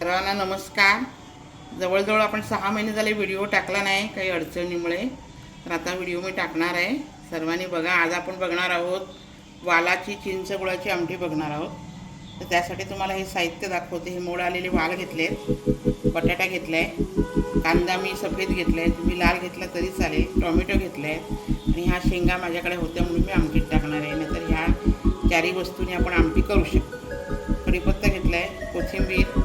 सर्वांना नमस्कार. जवळजवळ आपण सहा महिने झाले व्हिडिओ टाकला नाही काही अडचणीमुळे. तर आता व्हिडिओ मी टाकणार आहे. सर्वांनी बघा आज आपण बघणार आहोत वालाची चिंच गुळाची आमटी बघणार आहोत. तर त्यासाठी तुम्हाला हे साहित्य दाखवते. हे मोड आलेले वाल घेतले बटाटा घेतला आहे कांदा मी सफेद घेतला आहे तुम्ही लाल घेतला तरी चालेल टोमॅटो घेतला आहे आणि ह्या शेंगा माझ्याकडे होत्या म्हणून मी आमटीत टाकणार आहे. नाहीतर ह्या चारही वस्तूंनी आपण आमटी करू शकतो. कढीपत्ता घेतला आहे कोथिंबीर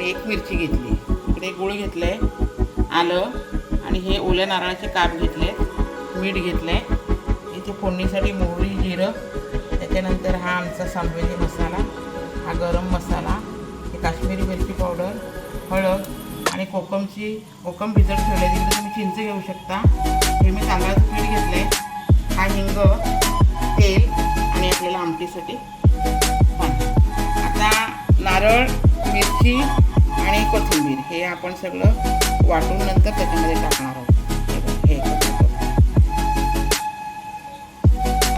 आणि एक मिरची घेतली. इकडे गूळ घेतलं आहे आलं आणि हे ओल्या नारळाचे काप घेतले मीठ घेतलं आहे इथे फोडणीसाठी मोहरी जिरं त्याच्यानंतर हा आमचा सांबेली मसाला हा गरम मसाला हे काश्मीरी मिरची पावडर हळद आणि कोकमची कोकम भिजत ठेवले तिकडे तुम्ही चिंच घेऊ शकता. हे मी तांदळाचं पीठ घेतलं आहे हा हिंग तेल आणि आपल्याला आमटीसाठी पाणी आता नारळ मिरची आपण सगळं वाटून नंतर त्याच्यामध्ये टाकणार आहोत. हे बघ, हे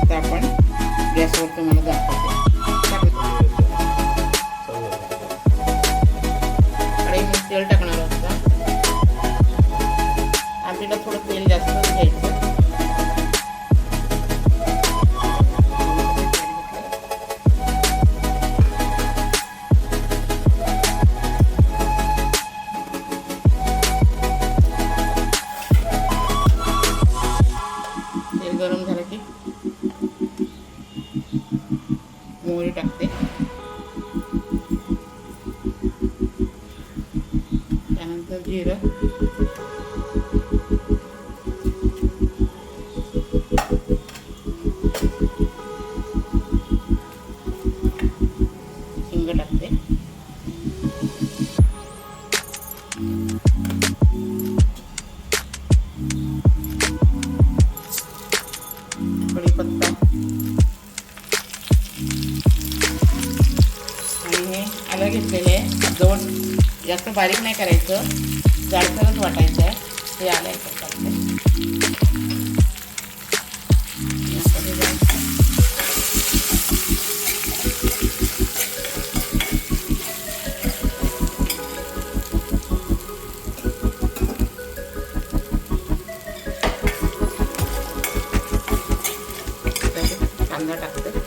आता आपण गॅसवर तुम्हाला मोहरी टाकते. त्यानंतर जिरं. हिंग टाकते. हे आलं घेतलेलं आहे. जवळ जास्त बारीक नाही करायचं. जाडसरच वाटायचं आहे हे आलं आहे कांदा टाकते.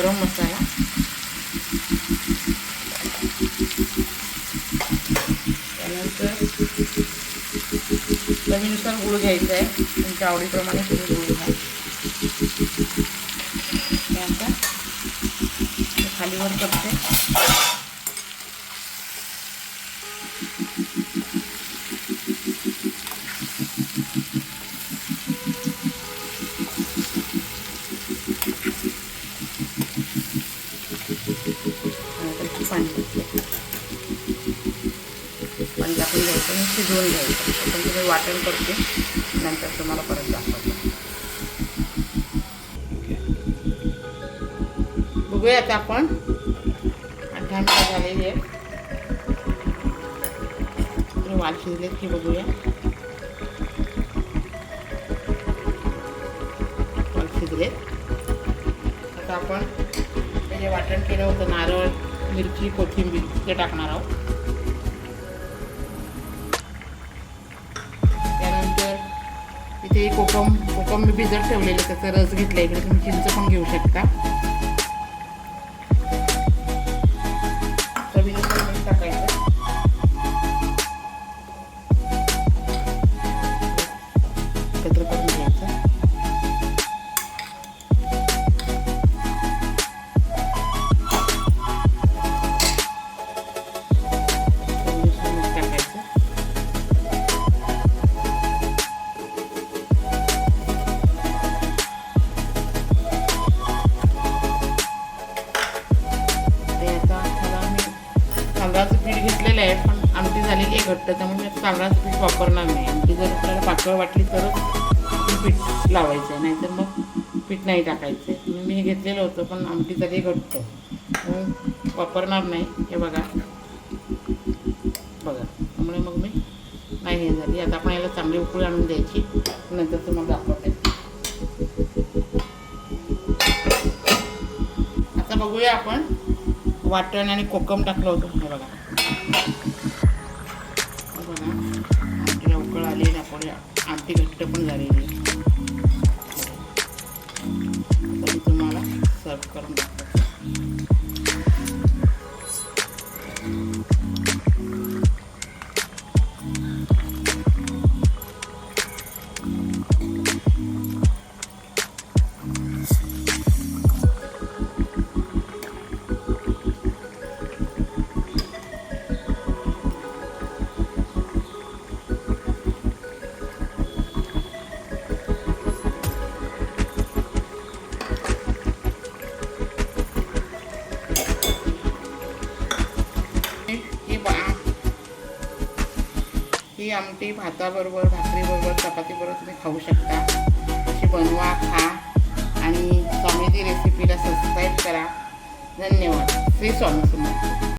गरम मसाला. त्यानंतर चवीनुसार गुळ घ्यायचा आहे. तुमच्या आवडीप्रमाणे तुम्ही गुळ घ्या. त्यानंतर खाली हे खालीवर करते. आणि पण पाणी टाकून घ्यायचं आणि शिजवून घ्यायचं. आपण तुम्ही वाटण करते. नंतर तुम्हाला परत दाखवतो. बघूया आता आपण. अठरा मिनिटं झालेली आहे. तर वाल शिजलेत की बघूया. वाल शिजलेत. आता आपण ते जे वाटण केलं होतं नारळ मिरची कोथिंबीर ते टाकणार आहोत. त्यानंतर इथे कोकम कोकम मी भिजत ठेवलेलं त्याचा रस घेतला इकडे तुम्ही चिंच पण घेऊ शकता. तांदळाचं पीठ घेतलेलं आहे पण आमटी झालेली आहे घट्ट त्यामुळे मी तांदळाचं पीठ वापरणार नाही. आमटी जर आपल्याला पातळ वाटली तरच पीठ लावायचं आहे नाहीतर मग पीठ नाही टाकायचं आहे. मी हे घेतलेलं होतं पण आमटी झाली घट्ट. वापरणार नाही. हे बघा. बघा. त्यामुळे मग मी नाही हे झाली. आता आपण याला चांगली उकळी आणून द्यायची. नंतर तुम्हाला दाखवते. आता बघूया आपण. वाटण आणि कोकम टाकलं होतं हे बघा बघा आमटीला उकळ आली आपण आमटी घट्ट पण झालेली आहे. ही आमटी भाताबरोबर भाकरीबरोबर चपातीबरोबर तुम्ही खाऊ शकता. अशी बनवा खा आणि स्वामीजी रेसिपीला सबस्क्राईब करा. धन्यवाद. श्री स्वामी समर्थ.